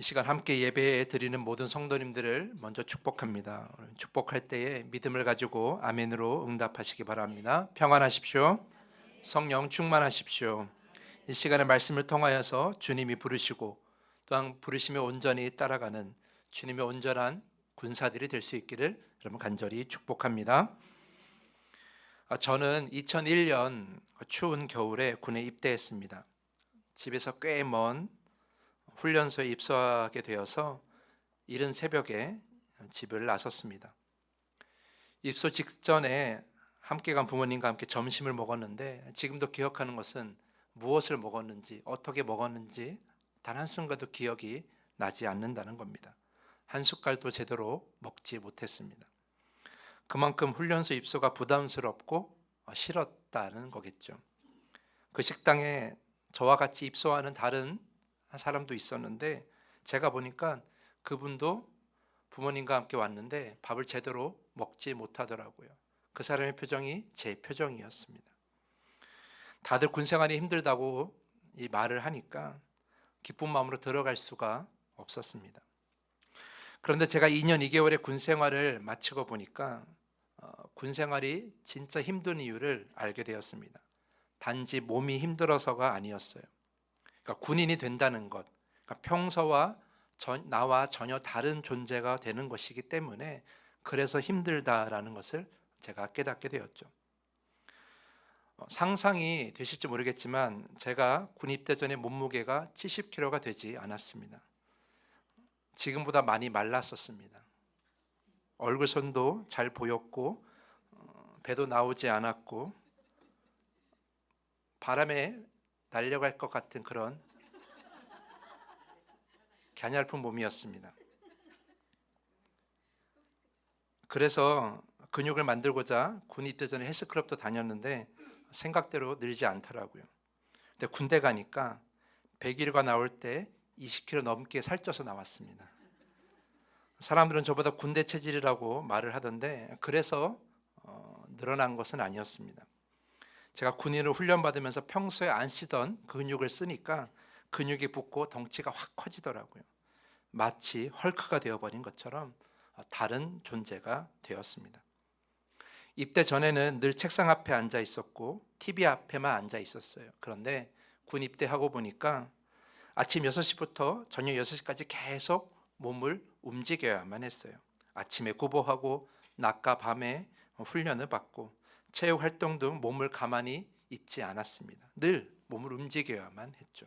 이 시간 함께 예배 드리는 모든 성도님들을 먼저 축복합니다. 축복할 때에 믿음을 가지고 아멘으로 응답하시기 바랍니다. 평안하십시오. 성령 충만하십시오. 이 시간의 말씀을 통하여서 주님이 부르시고 또한 부르심에 온전히 따라가는 주님의 온전한 군사들이 될 수 있기를 여러분 간절히 축복합니다. 아, 저는 2001년 추운 겨울에 군에 입대했습니다. 집에서 꽤먼 훈련소에 입소하게 되어서 이른 새벽에 집을 나섰습니다. 입소 직전에 함께 간 부모님과 함께 점심을 먹었는데 지금도 기억하는 것은 무엇을 먹었는지 어떻게 먹었는지 단 한순간도 기억이 나지 않는다는 겁니다. 한 숟갈도 제대로 먹지 못했습니다. 그만큼 훈련소 입소가 부담스럽고 싫었다는 거겠죠. 그 식당에 저와 같이 입소하는 다른 사람도 있었는데 제가 보니까 그분도 부모님과 함께 왔는데 밥을 제대로 먹지 못하더라고요. 그 사람의 표정이 제 표정이었습니다. 다들 군 생활이 힘들다고 이 말을 하니까 기쁜 마음으로 들어갈 수가 없었습니다. 그런데 제가 2년 2개월의 군 생활을 마치고 보니까 어, 군 생활이 진짜 힘든 이유를 알게 되었습니다. 단지 몸이 힘들어서가 아니었어요. 그러니까 군인이 된다는 것, 그러니까 평소와 전, 나와 전혀 다른 존재가 되는 것이기 때문에 그래서 힘들다라는 것을 제가 깨닫게 되었죠. 어, 상상이 되실지 모르겠지만 제가 군 입대 전에 몸무게가 70kg가 되지 않았습니다. 지금보다 많이 말랐었습니다. 얼굴 선도 잘 보였고 어, 배도 나오지 않았고 바람에 날려갈 것 같은 그런 갸냘픈 몸이었습니다. 그래서 근육을 만들고자 군 입대 전에 헬스클럽도 다녔는데 생각대로 늘지 않더라고요. 근데 군대 가니까 100일가 나올 때 20kg 넘게 살쪄서 나왔습니다. 사람들은 저보다 군대 체질이라고 말을 하던데 그래서 어, 늘어난 것은 아니었습니다. 제가 군인을 훈련받으면서 평소에 안 쓰던 근육을 쓰니까 근육이 붙고 덩치가 확 커지더라고요. 마치 헐크가 되어버린 것처럼 다른 존재가 되었습니다. 입대 전에는 늘 책상 앞에 앉아 있었고 TV 앞에만 앉아 있었어요. 그런데 군 입대하고 보니까 아침 6시부터 저녁 6시까지 계속 몸을 움직여야만 했어요. 아침에 구보하고 낮과 밤에 훈련을 받고 체육 활동 등 몸을 가만히 있지 않았습니다. 늘 몸을 움직여야만 했죠.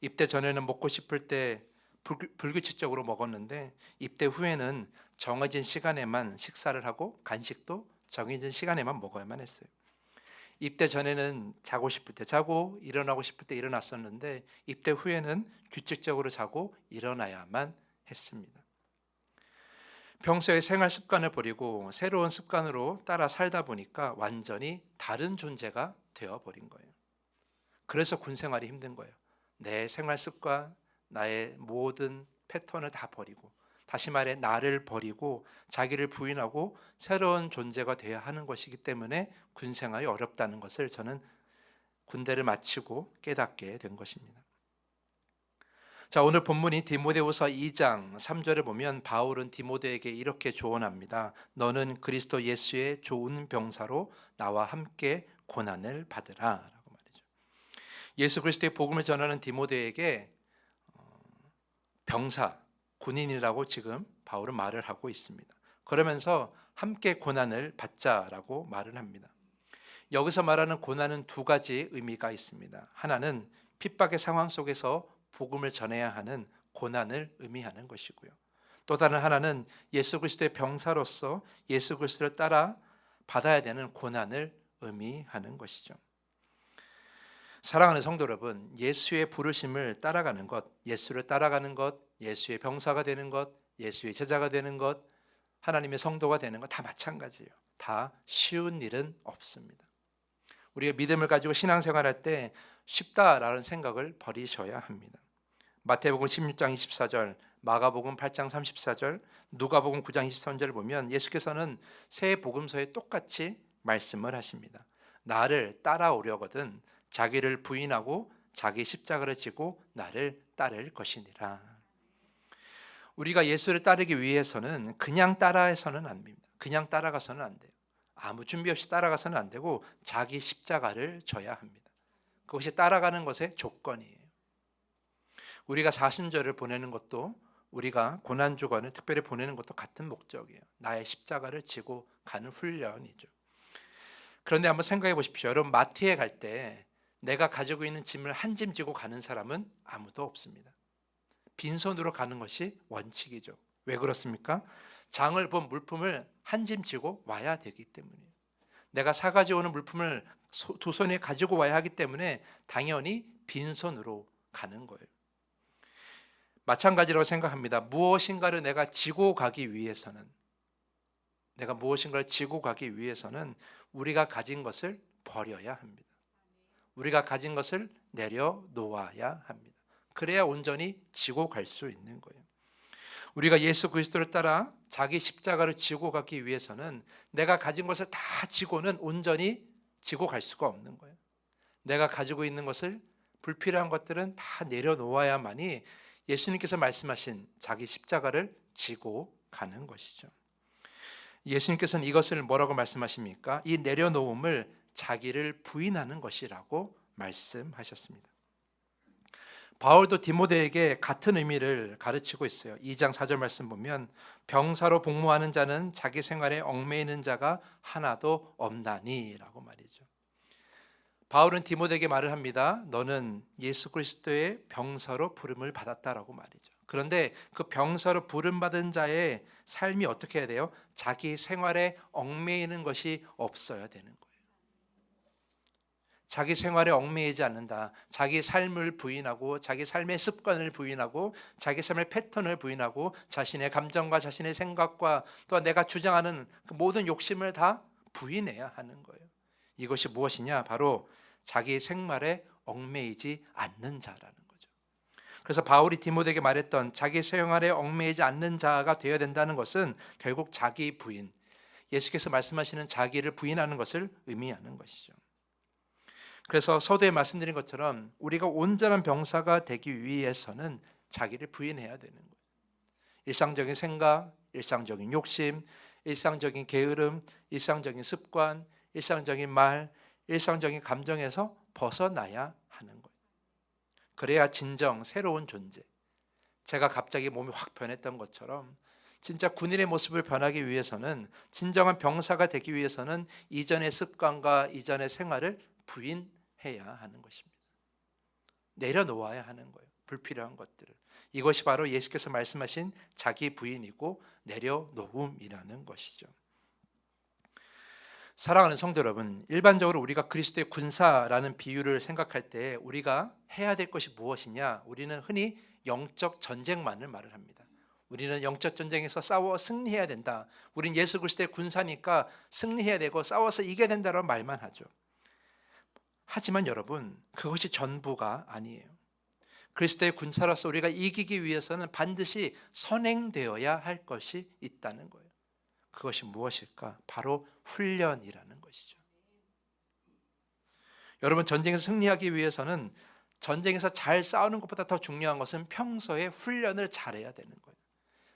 입대 전에는 먹고 싶을 때 불규 칙적으로 먹었는데 입대 후에는 정해진 시간에만 식사를 하고 간식도 정해진 시간에만 먹어야만 했어요. 입대 전에는 자고 싶을 때 자고 일어나고 싶을 때 일어났었는데 입대 후에는 규칙적으로 자고 일어나야만 했습니다. 평소의 생활 습관을 버리고 새로운 습관으로 따라 살다 보니까 완전히 다른 존재가 되어 버린 거예요. 그래서 군 생활이 힘든 거예요. 내 생활 습관, 나의 모든 패턴을 다 버리고 다시 말해 나를 버리고 자기를 부인하고 새로운 존재가 되어야 하는 것이기 때문에 군 생활이 어렵다는 것을 저는 군대를 마치고 깨닫게 된 것입니다. 자, 오늘 본문이 디모데후서 2장 3절을 보면 바울은 디모데에게 이렇게 조언합니다. 너는 그리스도 예수의 좋은 병사로 나와 함께 고난을 받으라라고 말이죠. 예수 그리스도의 복음을 전하는 디모데에게 어, 병사, 군인이라고 지금 바울은 말을 하고 있습니다. 그러면서 함께 고난을 받자라고 말을 합니다. 여기서 말하는 고난은 두 가지 의미가 있습니다. 하나는 핍박의 상황 속에서 복음을 전해야 하는 고난을 의미하는 것이고요. 또 다른 하나는 예수 그리스도의 병사로서 예수 그리스도를 따라 받아야 되는 고난을 의미하는 것이죠. 사랑하는 성도 여러분, 예수의 부르심을 따라가는 것, 예수를 따라가는 것, 예수의 병사가 되는 것, 예수의 제자가 되는 것, 하나님의 성도가 되는 것 다 마찬가지예요. 다 쉬운 일은 없습니다. 우리가 믿음을 가지고 신앙생활할 때 쉽다라는 생각을 버리셔야 합니다. 마태복음 16장 24절, 마가복음 8장 34절, 누가복음 9장 23절을 보면 예수께서는 새 복음서에 똑같이 말씀을 하십니다. 나를 따라오려거든 자기를 부인하고 자기 십자가를 지고 나를 따를 것이니라. 우리가 예수를 따르기 위해서는 그냥 따라해서는 안 됩니다. 그냥 따라가서는 안 돼요. 아무 준비 없이 따라가서는 안 되고 자기 십자가를 져야 합니다. 그것이 따라가는 것의 조건이에요. 우리가 사순절을 보내는 것도 우리가 고난 주간을 특별히 보내는 것도 같은 목적이에요. 나의 십자가를 지고 가는 훈련이죠. 그런데 한번 생각해 보십시오. 여러분 마트에 갈 때 내가 가지고 있는 짐을 한 짐 지고 가는 사람은 아무도 없습니다. 빈손으로 가는 것이 원칙이죠. 왜 그렇습니까? 장을 본 물품을 한 짐 지고 와야 되기 때문이에요. 내가 사가지고 오는 물품을 소- 두 손에 가지고 와야 하기 때문에 당연히 빈손으로 가는 거예요. 마찬가지라고 생각합니다. 무엇인가를 내가 지고 가기 위해서는 내가 무엇인가를 지고 가기 위해서는 우리가 가진 것을 버려야 합니다. 우리가 가진 것을 내려놓아야 합니다. 그래야 온전히 지고 갈 수 있는 거예요. 우리가 예수 그리스도를 따라 자기 십자가를 지고 가기 위해서는 내가 가진 것을 다 지고는 온전히 지고 갈 수가 없는 거예요. 내가 가지고 있는 것을 불필요한 것들은 다 내려놓아야만이 예수님께서 말씀하신 자기 십자가를 지고 가는 것이죠. 예수님께서는 이것을 뭐라고 말씀하십니까? 이 내려놓음을 자기를 부인하는 것이라고 말씀하셨습니다. 바울도 디모데에게 같은 의미를 가르치고 있어요. 2장 4절 말씀 보면 병사로 복무하는 자는 자기 생활에 얽매이는 자가 하나도 없나니라고 말이죠. 바울은 디모데에게 말을 합니다. 너는 예수 그리스도의 병사로 부름을 받았다라고 말이죠. 그런데 그 병사로 부름 받은 자의 삶이 어떻게 해야 돼요? 자기 생활에 얽매이는 것이 없어야 되는 거예요. 자기 생활에 얽매이지 않는다. 자기 삶을 부인하고 자기 삶의 습관을 부인하고 자기 삶의 패턴을 부인하고 자신의 감정과 자신의 생각과 또 내가 주장하는 그 모든 욕심을 다 부인해야 하는 거예요. 이것이 무엇이냐? 바로 자기 생활에 얽매이지 않는 자라는 거죠. 그래서 바울이 디모데에게 말했던 자기 생활에 얽매이지 않는 자가 되어야 된다는 것은 결국 자기 부인, 예수께서 말씀하시는 자기를 부인하는 것을 의미하는 것이죠. 그래서 서두에 말씀드린 것처럼 우리가 온전한 병사가 되기 위해서는 자기를 부인해야 되는 거예요. 일상적인 생각, 일상적인 욕심, 일상적인 게으름, 일상적인 습관, 일상적인 말, 일상적인 감정에서 벗어나야 하는 거예요. 그래야 진정 새로운 존재. 제가 갑자기 몸이 확 변했던 것처럼 진짜 군인의 모습을 변하기 위해서는 진정한 병사가 되기 위해서는 이전의 습관과 이전의 생활을 부인해야 하는 것입니다. 내려놓아야 하는 거예요. 불필요한 것들을. 이것이 바로 예수께서 말씀하신 자기 부인이고 내려놓음이라는 것이죠. 사랑하는 성도 여러분, 일반적으로 우리가 그리스도의 군사라는 비유를 생각할 때 우리가 해야 될 것이 무엇이냐? 우리는 흔히 영적 전쟁만을 말을 합니다. 우리는 영적 전쟁에서 싸워 승리해야 된다. 우린 예수 그리스도의 군사니까 승리해야 되고 싸워서 이겨야 된다라는 말만 하죠. 하지만 여러분, 그것이 전부가 아니에요. 그리스도의 군사로서 우리가 이기기 위해서는 반드시 선행되어야 할 것이 있다는 거예요. 그것이 무엇일까? 바로 훈련이라는 것이죠. 여러분 전쟁에서 승리하기 위해서는 전쟁에서 잘 싸우는 것보다 더 중요한 것은 평소에 훈련을 잘해야 되는 거예요.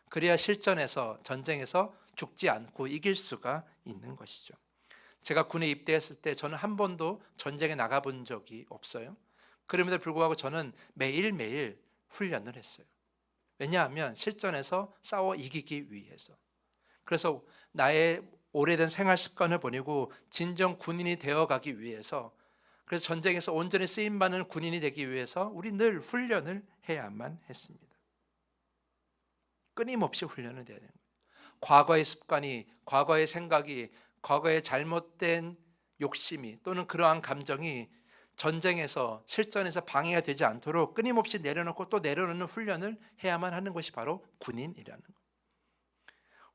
그래야 실전에서 전쟁에서 죽지 않고 이길 수가 있는 것이죠. 제가 군에 입대했을 때 저는 한 번도 전쟁에 나가본 적이 없어요. 그럼에도 불구하고 저는 매일매일 훈련을 했어요. 왜냐하면 실전에서 싸워 이기기 위해서. 그래서 나의 오래된 생활 습관을 보내고 진정 군인이 되어 가기 위해서 그래서 전쟁에서 온전히 쓰임 받는 군인이 되기 위해서 우리 늘 훈련을 해야만 했습니다. 끊임없이 훈련을 해야 되는 거예요. 과거의 습관이, 과거의 생각이, 과거의 잘못된 욕심이 또는 그러한 감정이 전쟁에서 실전에서 방해가 되지 않도록 끊임없이 내려놓고 또 내려놓는 훈련을 해야만 하는 것이 바로 군인이라는 거예요.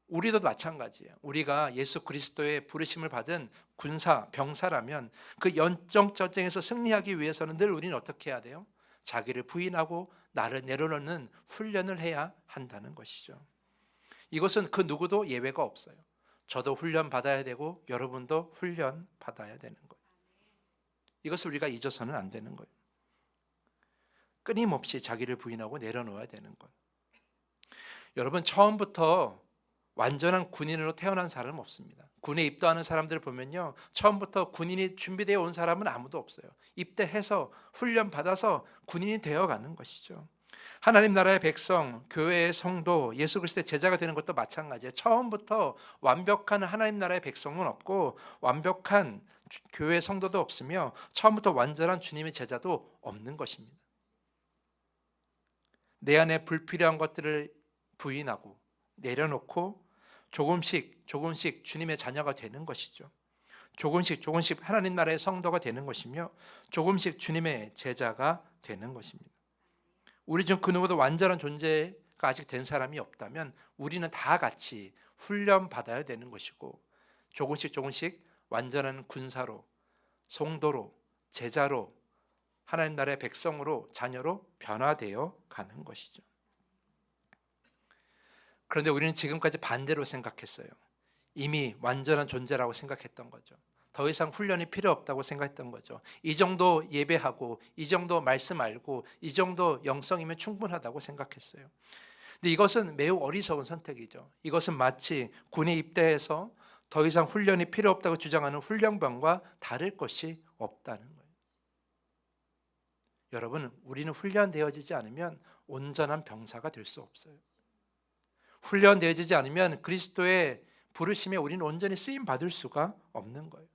우리도 마찬가지예요. 우리가 예수 그리스도의 부르심을 받은 군사, 병사라면 그 연적 전쟁에서 승리하기 위해서는 늘 우리는 어떻게 해야 돼요? 자기를 부인하고 나를 내려놓는 훈련을 해야 한다는 것이죠. 이것은 그 누구도 예외가 없어요. 저도 훈련 받아야 되고 여러분도 훈련 받아야 되는 거예요. 이것을 우리가 잊어서는 안 되는 거예요. 끊임없이 자기를 부인하고 내려놓아야 되는 거예요. 여러분 처음부터 완전한 군인으로 태어난 사람은 없습니다. 군에 입대하는 사람들을 보면요. 처음부터 군인이 준비되어 온 사람은 아무도 없어요. 입대해서 훈련 받아서 군인이 되어 가는 것이죠. 하나님 나라의 백성, 교회의 성도, 예수 그리스도의 제자가 되는 것도 마찬가지예요. 처음부터 완벽한 하나님 나라의 백성은 없고 완벽한 주- 교회 성도도 없으며 처음부터 완전한 주님의 제자도 없는 것입니다. 내 안에 불필요한 것들을 부인하고 내려놓고 조금씩 조금씩 주님의 자녀가 되는 것이죠. 조금씩 조금씩 하나님 나라의 성도가 되는 것이며 조금씩 주님의 제자가 되는 것입니다. 우리 중 그 누구도 완전한 존재가 아직 된 사람이 없다면 우리는 다 같이 훈련 받아야 되는 것이고 조금씩 조금씩 완전한 군사로 성도로 제자로 하나님 나라의 백성으로 자녀로 변화되어 가는 것이죠. 그런데 우리는 지금까지 반대로 생각했어요. 이미 완전한 존재라고 생각했던 거죠. 더 이상 훈련이 필요 없다고 생각했던 거죠. 이 정도 예배하고 이 정도 말씀 알고 이 정도 영성이면 충분하다고 생각했어요. 근데 이것은 매우 어리석은 선택이죠. 이것은 마치 군에 입대해서 더 이상 훈련이 필요 없다고 주장하는 훈련병과 다를 것이 없다는 거예요. 여러분, 우리는 훈련되어지지 않으면 온전한 병사가 될 수 없어요. 훈련되어지지 않으면 그리스도의 부르심에 우리는 온전히 쓰임 받을 수가 없는 거예요.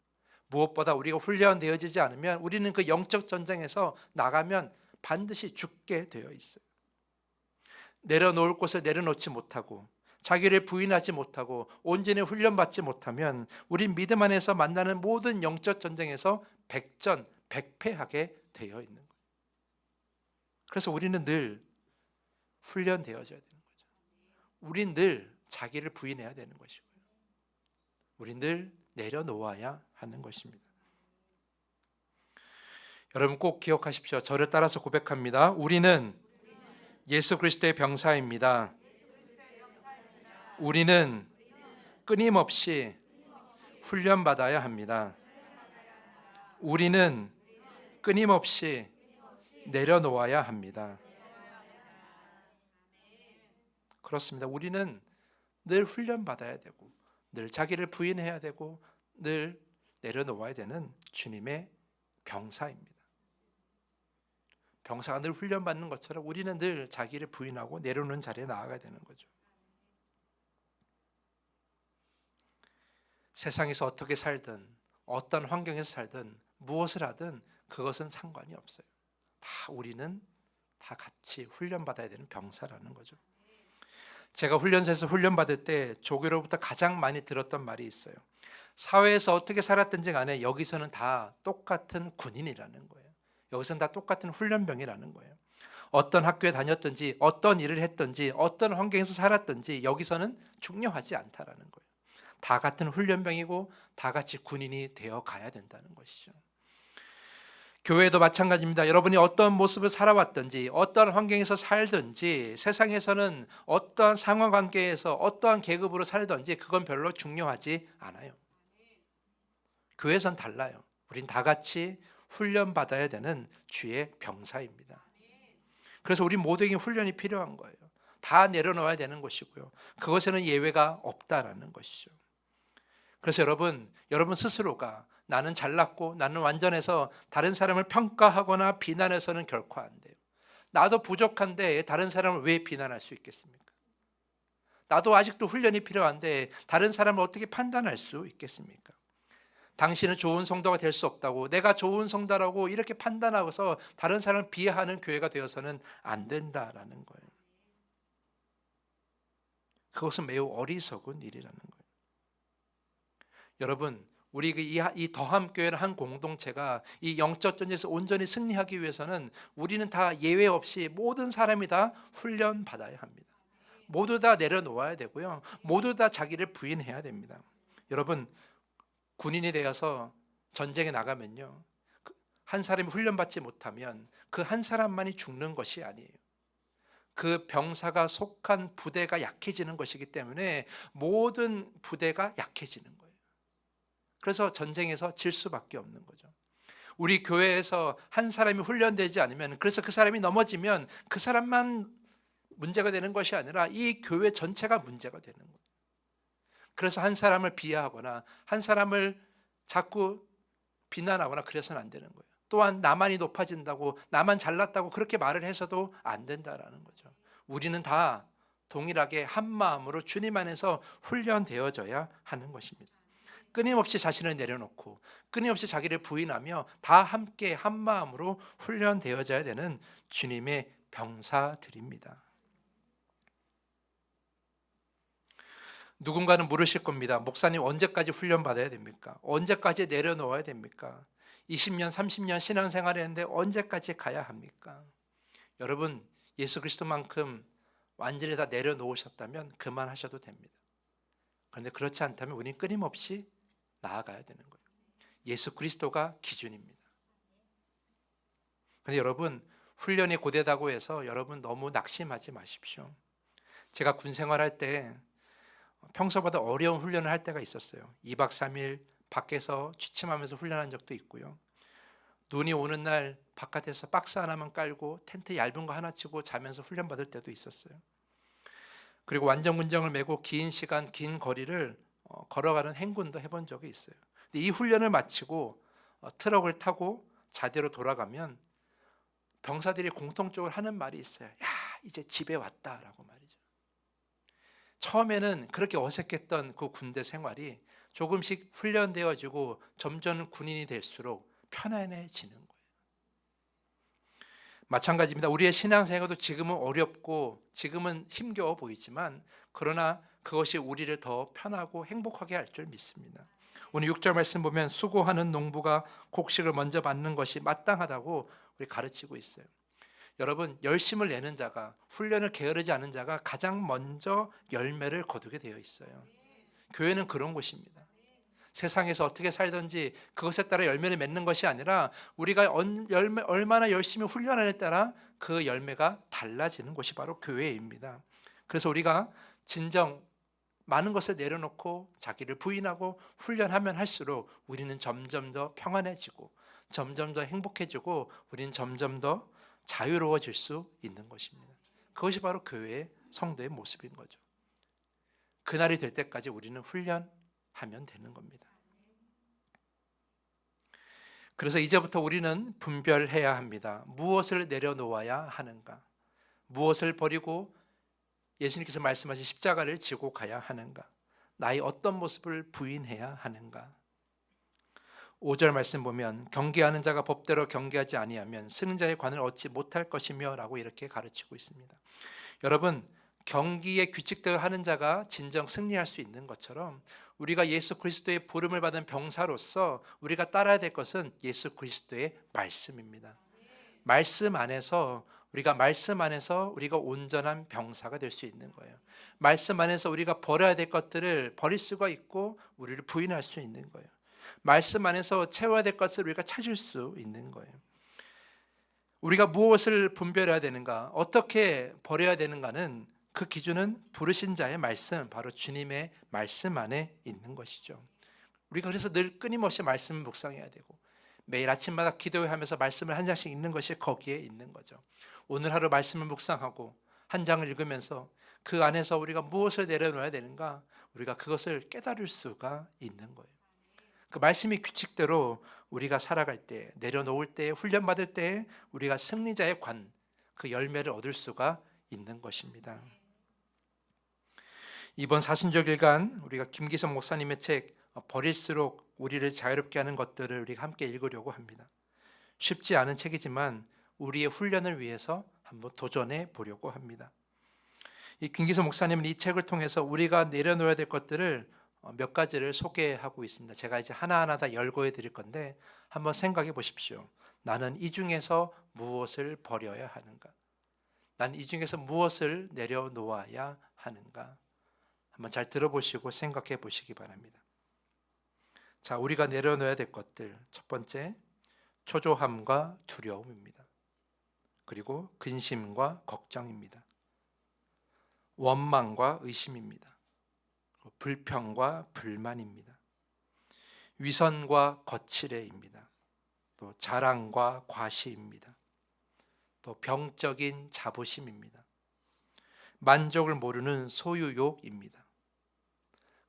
무엇보다 우리가 훈련되어지지 않으면 우리는 그 영적 전쟁에서 나가면 반드시 죽게 되어 있어요. 내려놓을 곳을 내려놓지 못하고 자기를 부인하지 못하고 온전히 훈련받지 못하면 우리 믿음 안에서 만나는 모든 영적 전쟁에서 백전 백패하게 되어 있는 거예요. 그래서 우리는 늘 훈련되어져야 거죠. 우린 늘 자기를 부인해야 되는 것이고요. 우린 늘 내려놓아야 하는 것입니다. 여러분 꼭 기억하십시오. 저를 따라서 고백합니다. 우리는 예수 그리스도의 병사입니다. 우리는 끊임없이 훈련받아야 합니다. 우리는 끊임없이 내려놓아야 합니다. 그렇습니다. 우리는 늘 훈련받아야 되고 늘 자기를 부인해야 되고 늘 내려놓아야 되는 주님의 병사입니다. 병사가 늘 훈련받는 것처럼 우리는 늘 자기를 부인하고 내려놓는 자리에 나아가야 되는 거죠. 세상에서 어떻게 살든 어떤 환경에서 살든 무엇을 하든 그것은 상관이 없어요. 다 우리는 다 같이 훈련받아야 되는 병사라는 거죠. 제가 훈련소에서 훈련 받을 때 조교로부터 가장 많이 들었던 말이 있어요. 사회에서 어떻게 살았든지 간에 여기서는 다 똑같은 군인이라는 거예요. 여기서는 다 똑같은 훈련병이라는 거예요. 어떤 학교에 다녔든지 어떤 일을 했든지 어떤 환경에서 살았든지 여기서는 중요하지 않다라는 거예요. 다 같은 훈련병이고 다 같이 군인이 되어 가야 된다는 것이죠. 교회도 마찬가지입니다. 여러분이 어떤 모습을 살아왔든지 어떤 환경에서 살든지 세상에서는 어떠한 상황 관계에서 어떠한 계급으로 살든지 그건 별로 중요하지 않아요. 교회선 달라요. 우린 다 같이 훈련 받아야 되는 주의 병사입니다. 그래서 우리 모두에게 훈련이 필요한 거예요. 다 내려놓아야 되는 것이고요. 그것에는 예외가 없다라는 것이죠. 그래서 여러분, 여러분 스스로가 나는 잘났고 나는 완전해서 다른 사람을 평가하거나 비난해서는 결코 안 돼요. 나도 부족한데 다른 사람을 왜 비난할 수 있겠습니까? 나도 아직도 훈련이 필요한데 다른 사람을 어떻게 판단할 수 있겠습니까? 당신은 좋은 성도가 될 수 없다고 내가 좋은 성도라고 이렇게 판단하고서 다른 사람을 비하하는 교회가 되어서는 안 된다라는 거예요. 그것은 매우 어리석은 일이라는 거예요. 여러분, 우리 그 이, 이 더함 교회는 한 공동체가 이 영적 전쟁에서 온전히 승리하기 위해서는 우리는 다 예외 없이 모든 사람이 다 훈련 받아야 합니다. 모두 다 내려놓아야 되고요. 모두 다 자기를 부인해야 됩니다. 여러분, 군인이 되어서 전쟁에 나가면요. 그한 사람이 훈련받지 못하면 그 한 사람만이 죽는 것이 아니에요. 그 병사가 속한 부대가 약해지는 것이기 때문에 모든 부대가 약해지는. 그래서 전쟁에서 질 수밖에 없는 거죠. 우리 교회에서 한 사람이 훈련되지 않으면 그래서 그 사람이 넘어지면 그 사람만 문제가 되는 것이 아니라 이 교회 전체가 문제가 되는 거예요. 그래서 한 사람을 비하하거나 한 사람을 자꾸 비난하거나 그래서는 안 되는 거예요. 또한 나만이 높아진다고 나만 잘났다고 그렇게 말을 해서도 안 된다라는 거죠. 우리는 다 동일하게 한 마음으로 주님 안에서 훈련되어져야 하는 것입니다. 끊임없이 자신을 내려놓고 끊임없이 자기를 부인하며 다 함께 한 마음으로 훈련되어져야 되는 주님의 병사들입니다. 누군가는 물으실 겁니다. 목사님 언제까지 훈련 받아야 됩니까? 언제까지 내려놓아야 됩니까? 20년, 30년 신앙생활 했는데 언제까지 가야 합니까? 여러분, 예수 그리스도만큼 완전히 다 내려놓으셨다면 그만하셔도 됩니다. 그런데 그렇지 않다면 우리는 끊임없이 나아가야 되는 거예요. 예수 그리스도가 기준입니다. 그런데 여러분, 훈련이 고되다고 해서 여러분 너무 낙심하지 마십시오. 제가 군 생활할 때 평소보다 어려운 훈련을 할 때가 있었어요. 2박 3일 밖에서 취침하면서 훈련한 적도 있고요. 눈이 오는 날 바깥에서 박스 하나만 깔고 텐트 얇은 거 하나 치고 자면서 훈련 받을 때도 있었어요. 그리고 완전 군정을 메고 긴 시간 긴 거리를 어, 걸어가는 행군도 해본 적이 있어요. 이 훈련을 마치고 어, 트럭을 타고 자대로 돌아가면 병사들이 공통적으로 하는 말이 있어요. 야 이제 집에 왔다라고 말이죠. 처음에는 그렇게 어색했던 그 군대 생활이 조금씩 훈련되어지고 점점 군인이 될수록 편안해지는 거예요. 마찬가지입니다. 우리의 신앙생활도 지금은 어렵고 지금은 힘겨워 보이지만 그러나 그것이 우리를 더 편하고 행복하게 할 줄 믿습니다. 오늘 6절 말씀 보면 수고하는 농부가 곡식을 먼저 받는 것이 마땅하다고 우리 가르치고 있어요. 여러분 열심을 내는 자가 훈련을 게으르지 않은 자가 가장 먼저 열매를 거두게 되어 있어요. 교회는 그런 곳입니다. 세상에서 어떻게 살든지 그것에 따라 열매를 맺는 것이 아니라 우리가 열매, 얼마나 열심히 훈련하느냐에 따라 그 열매가 달라지는 곳이 바로 교회입니다. 그래서 우리가 진정 많은 것을 내려놓고 자기를 부인하고 훈련하면 할수록 우리는 점점 더 평안해지고 점점 더 행복해지고 우리는 점점 더 자유로워질 수 있는 것입니다. 그것이 바로 교회의 성도의 모습인 거죠. 그날이 될 때까지 우리는 훈련하면 되는 겁니다. 그래서 이제부터 우리는 분별해야 합니다. 무엇을 내려놓아야 하는가? 무엇을 버리고 예수님께서 말씀하신 십자가를 지고 가야 하는가? 나의 어떤 모습을 부인해야 하는가? 5절 말씀 보면 경계하는 자가 법대로 경계하지 아니하면 승자의 관을 얻지 못할 것이며라고 이렇게 가르치고 있습니다. 여러분 경기의 규칙대로 하는 자가 진정 승리할 수 있는 것처럼 우리가 예수 그리스도의 부름을 받은 병사로서 우리가 따라야 될 것은 예수 그리스도의 말씀입니다. 말씀 안에서 우리가 말씀 안에서 우리가 온전한 병사가 될 수 있는 거예요. 말씀 안에서 우리가 버려야 될 것들을 버릴 수가 있고 우리를 부인할 수 있는 거예요. 말씀 안에서 채워야 될 것을 우리가 찾을 수 있는 거예요. 우리가 무엇을 분별해야 되는가, 어떻게 버려야 되는가는 그 기준은 부르신 자의 말씀, 바로 주님의 말씀 안에 있는 것이죠. 우리가 그래서 늘 끊임없이 말씀을 묵상해야 되고 매일 아침마다 기도하면서 말씀을 한 장씩 읽는 것이 거기에 있는 거죠. 오늘 하루 말씀을 묵상하고 한 장을 읽으면서 그 안에서 우리가 무엇을 내려놓아야 되는가 우리가 그것을 깨달을 수가 있는 거예요. 그 말씀이 규칙대로 우리가 살아갈 때 내려놓을 때 훈련 받을 때 우리가 승리자의 관 그 열매를 얻을 수가 있는 것입니다. 이번 사순절일간 우리가 김기성 목사님의 책 어, 버릴수록 우리를 자유롭게 하는 것들을 우리가 함께 읽으려고 합니다. 쉽지 않은 책이지만 우리의 훈련을 위해서 한번 도전해 보려고 합니다. 이 김기성 목사님은 이 책을 통해서 우리가 내려놓아야 될 것들을 어, 몇 가지를 소개하고 있습니다. 제가 이제 하나하나 다 열거해 드릴 건데 한번 생각해 보십시오. 나는 이 중에서 무엇을 버려야 하는가? 난이 중에서 무엇을 내려놓아야 하는가? 한번 잘 들어보시고 생각해 보시기 바랍니다. 자, 우리가 내려놓아야 될 것들. 첫 번째, 초조함과 두려움입니다. 그리고 근심과 걱정입니다. 원망과 의심입니다. 불평과 불만입니다. 위선과 거칠애입니다. 또 자랑과 과시입니다. 또 병적인 자부심입니다. 만족을 모르는 소유욕입니다.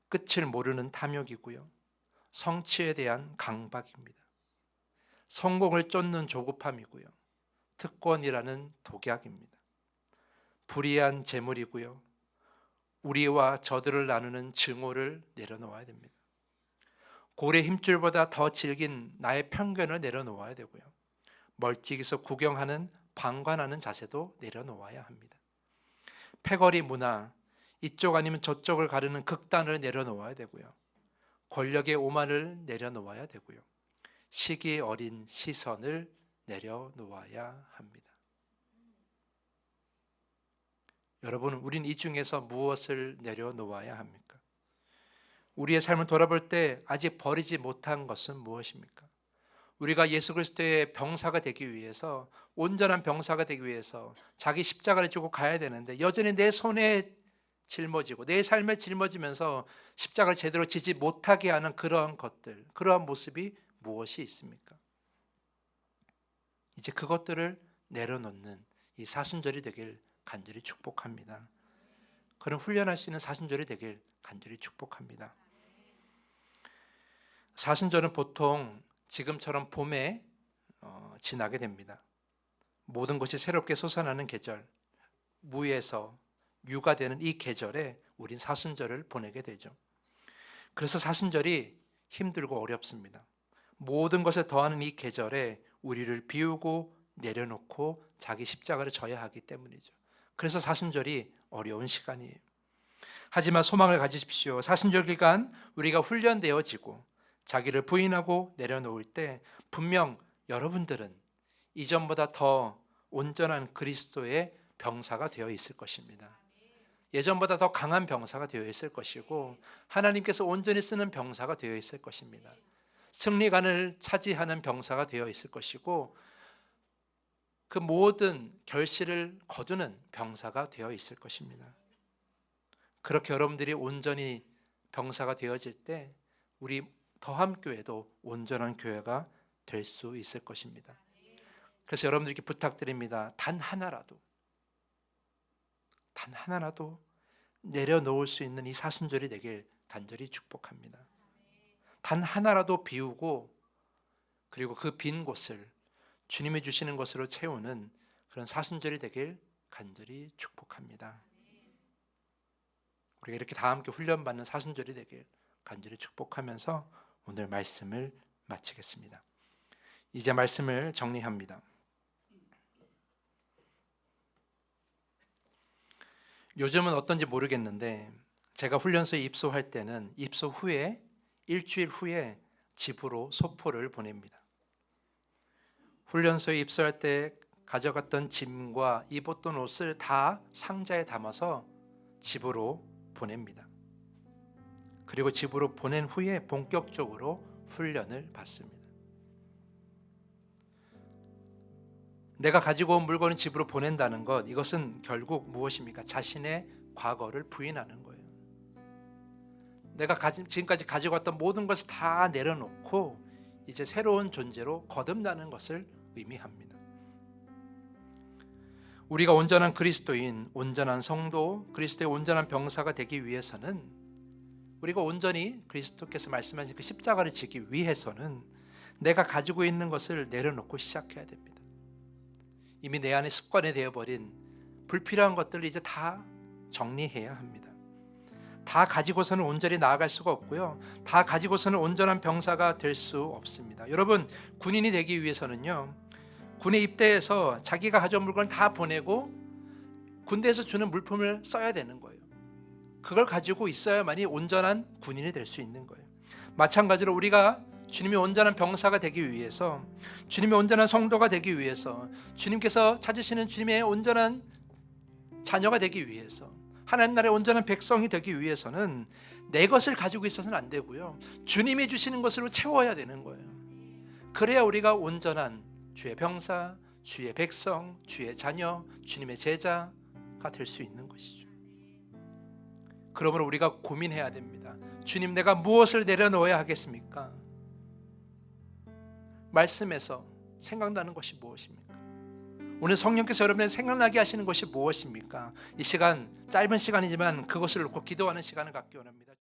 끝을 모르는 탐욕이고요. 성취에 대한 강박입니다. 성공을 쫓는 조급함이고요. 특권이라는 독약입니다. 불이한 재물이고요. 우리와 저들을 나누는 증오를 내려놓아야 됩니다. 고래 힘줄보다 더 질긴 나의 편견을 내려놓아야 되고요. 멀찍이서 구경하는 방관하는 자세도 내려놓아야 합니다. 패거리 문화, 이쪽 아니면 저쪽을 가르는 극단을 내려놓아야 되고요. 권력의 오만을 내려놓아야 되고요. 시기 어린 시선을 내려놓아야 합니다. 여러분, 우린 이 중에서 무엇을 내려놓아야 합니까? 우리의 삶을 돌아볼 때 아직 버리지 못한 것은 무엇입니까? 우리가 예수 그리스도의 병사가 되기 위해서 온전한 병사가 되기 위해서 자기 십자가를 지고 가야 되는데 여전히 내 손에 짊어지고 내 삶에 짊어지면서 십자가를 제대로 지지 못하게 하는 그러한 것들, 그러한 모습이 무엇이 있습니까? 이제 그것들을 내려놓는 이 사순절이 되길 간절히 축복합니다. 그런 있는 사순절이 되길 간절히 축복합니다. 사순절은 보통 지금처럼 봄에 어, 지나게 됩니다. 모든 것이 새롭게 솟아나는 계절, 무에서 유가 되는 이 계절에 우린 사순절을 보내게 되죠. 그래서 사순절이 힘들고 어렵습니다. 모든 것에 더하는 이 계절에 우리를 비우고 내려놓고 자기 십자가를 져야 하기 때문이죠. 그래서 사순절이 어려운 시간이에요. 하지만 소망을 가지십시오. 사순절 기간 우리가 훈련되어지고 자기를 부인하고 내려놓을 때 분명 여러분들은 이전보다 더 온전한 그리스도의 병사가 되어 있을 것입니다. 예전보다 더 강한 병사가 되어 있을 것이고 하나님께서 온전히 쓰는 병사가 되어 있을 것입니다. 승리관을 차지하는 병사가 되어 있을 것이고 그 모든 결실을 거두는 병사가 되어 있을 것입니다. 그렇게 여러분들이 온전히 병사가 되어질 때 우리 더함 교회도 온전한 교회가 될 수 있을 것입니다. 그래서 여러분들께 부탁드립니다. 단 하나라도 단 하나라도 내려놓을 수 있는 이 사순절이 되길 간절히 축복합니다. 단 하나라도 비우고 그리고 그 빈 곳을 주님이 주시는 것으로 채우는 그런 사순절이 되길 간절히 축복합니다. 우리가 이렇게 다 함께 훈련받는 사순절이 되길 간절히 축복하면서 오늘 말씀을 마치겠습니다. 이제 말씀을 정리합니다. 요즘은 어떤지 모르겠는데 제가 훈련소에 입소할 때는 입소 후에 일주일 후에 집으로 소포를 보냅니다. 훈련소에 입소할 때 가져갔던 짐과 입었던 옷을 다 상자에 담아서 집으로 보냅니다. 그리고 집으로 보낸 후에 본격적으로 훈련을 받습니다. 내가 가지고 온 물건을 집으로 보낸다는 것, 이것은 결국 무엇입니까? 자신의 과거를 부인하는 거예요. 내가 가지, 지금까지 가지고 왔던 모든 것을 다 내려놓고 이제 새로운 존재로 거듭나는 것을 의미합니다. 우리가 온전한 그리스도인, 온전한 성도, 그리스도의 온전한 병사가 되기 위해서는 우리가 온전히 그리스도께서 말씀하신 그 십자가를 지기 위해서는 내가 가지고 있는 것을 내려놓고 시작해야 됩니다. 이미 내 안에 습관이 되어버린 불필요한 것들을 이제 다 정리해야 합니다. 다 가지고서는 온전히 나아갈 수가 없고요. 다 가지고서는 온전한 병사가 될 수 없습니다. 여러분, 군인이 되기 위해서는요. 군에 입대해서 자기가 가져온 물건을 다 보내고 군대에서 주는 물품을 써야 되는 거예요. 그걸 가지고 있어야만이 온전한 군인이 될 수 있는 거예요. 마찬가지로 우리가 주님이 온전한 병사가 되기 위해서 주님의 온전한 성도가 되기 위해서 주님께서 찾으시는 주님의 온전한 자녀가 되기 위해서 하나님 나라의 온전한 백성이 되기 위해서는 내 것을 가지고 있어서는 안 되고요. 주님이 주시는 것으로 채워야 되는 거예요. 그래야 우리가 온전한 주의 병사, 주의 백성, 주의 자녀, 주님의 제자가 될 수 있는 것이죠. 그러므로 우리가 고민해야 됩니다. 주님 내가 무엇을 내려놓아야 하겠습니까? 말씀에서 생각나는 것이 무엇입니까? 오늘 성령께서 여러분을 생각나게 하시는 것이 무엇입니까? 이 시간 짧은 시간이지만 그것을 놓고 기도하는 시간을 갖기 원합니다.